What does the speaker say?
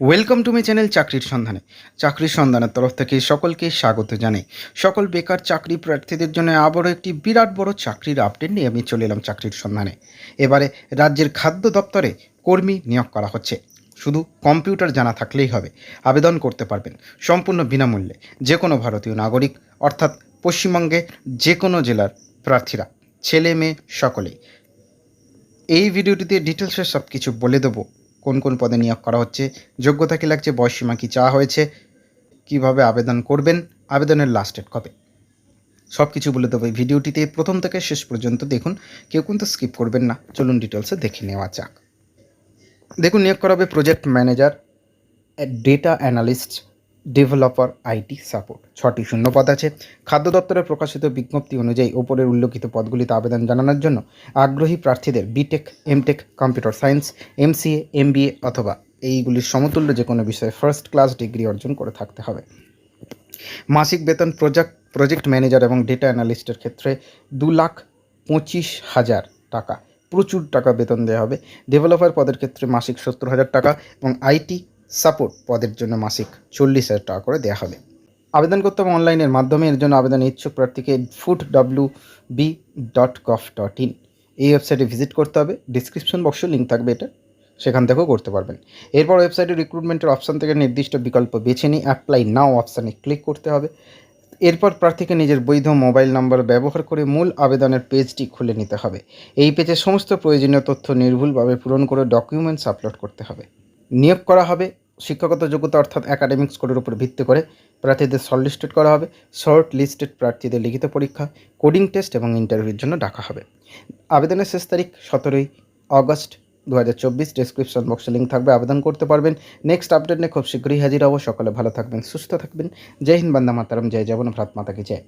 Welcome to my channel চাকরির সন্ধানে চাকরির সন্ধানের তরফ থেকে সকলকে স্বাগত জানাই। সকল বেকার চাকরি প্রার্থীদের জন্য আবারও একটি বিরাট বড় চাকরির আপডেট নিয়ে আমি চলে এলাম চাকরির সন্ধানে। এবারে রাজ্যের খাদ্য দপ্তরে কর্মী নিয়োগ করা হচ্ছে। শুধু কম্পিউটার জানা থাকলেই হবে। আবেদন করতে পারবেন সম্পূর্ণ বিনামূল্যে যে কোনো ভারতীয় নাগরিক, অর্থাৎ পশ্চিমবঙ্গে যে কোনো জেলার প্রার্থীরা ছেলে মেয়ে সকলেই। এই ভিডিওটিতে ডিটেলসে সব কিছু বলে দেবো। কোন কোন পদে নিয়োগ করা হচ্ছে? যোগ্যতা কী লাগছে? বয়সীমা কী চাওয়া হয়েছে? কীভাবে আবেদন করবেন? আবেদনের লাস্ট ডেট কবে? সব কিছু বলে দেবো এই ভিডিওটিতে। প্রথম থেকে শেষ পর্যন্ত দেখুন। কেউ কিন্তু স্কিপ করবেন না। চলুন ডিটেলসে দেখে নেওয়া যাক। দেখুন, নিয়োগ করা হবে project manager data analyst developer IT support ছটি শূন্য পদ আছে। খাদ্য দপ্তরের প্রকাশিত বিজ্ঞপ্তি অনুযায়ী ওপরের উল্লেখিত পদগুলিতে আবেদন জানানোর জন্য আগ্রহী প্রার্থীদের B Tech M Tech computer science MCA MBA অথবা এইগুলির সমতুল্য যে কোনো বিষয়ে ফার্স্ট ক্লাস ডিগ্রি অর্জন করে থাকতে হবে। মাসিক বেতন প্রজেক্ট প্রজেক্ট ম্যানেজার এবং ডেটা অ্যানালিস্টের ক্ষেত্রে দু লাখ পঁচিশ হাজার টাকা। প্রচুর টাকা বেতন দেওয়া হবে। ডেভেলপার পদের ক্ষেত্রে মাসিক সত্তর হাজার টাকা এবং আইটি সাপোর্ট পদের জন্য মাসিক চল্লিশ হাজার টাকা করে দেওয়া হবে। আবেদন করতে হবে অনলাইনের মাধ্যমে, এর জন্য আবেদন ইচ্ছুক প্রার্থীকে food W B dot gov dot in এই ওয়েবসাইটে ভিজিট করতে হবে ডিসক্রিপশন বক্সে লিঙ্ক থাকবে এটা, সেখান থেকেও করতে পারবেন। এরপর ওয়েবসাইটে রিক্রুটমেন্টের অপশান থেকে নির্দিষ্ট বিকল্প বেছে নিয়ে অ্যাপ্লাই নাও অপশানে ক্লিক করতে হবে। এরপর প্রার্থীকে নিজের বৈধ মোবাইল নাম্বার ব্যবহার করে মূল আবেদনের পেজটি খুলে নিতে হবে। এই পেজে সমস্ত প্রয়োজনীয় তথ্য নির্ভুলভাবে পূরণ করে ডকুমেন্টস আপলোড করতে হবে। নিয়োগ করা হবে শিক্ষাগত যোগ্যতা অর্থাৎ একাডেমিক স্কোরের উপর ভিত্তি করে প্রার্থীদের শর্টলিস্টেড করা হবে। শর্ট লিস্টেড প্রার্থীদের লিখিত পরীক্ষা কোডিং টেস্ট এবং ইন্টারভিউর জন্য ডাকা হবে। আবেদনের শেষ তারিখ সতেরোই আগস্ট দু হাজার চব্বিশ ডিসক্রিপশন বক্সে লিঙ্ক থাকবে, আবেদন করতে পারবেন। নেক্সট আপডেট নিয়ে খুব শীঘ্রই হাজির হব। সকালে ভালো থাকবেন, সুস্থ থাকবেন। জয় হিন্দ, বান্দা মাতারাম, জয় ভারত মাতাকে, জয়।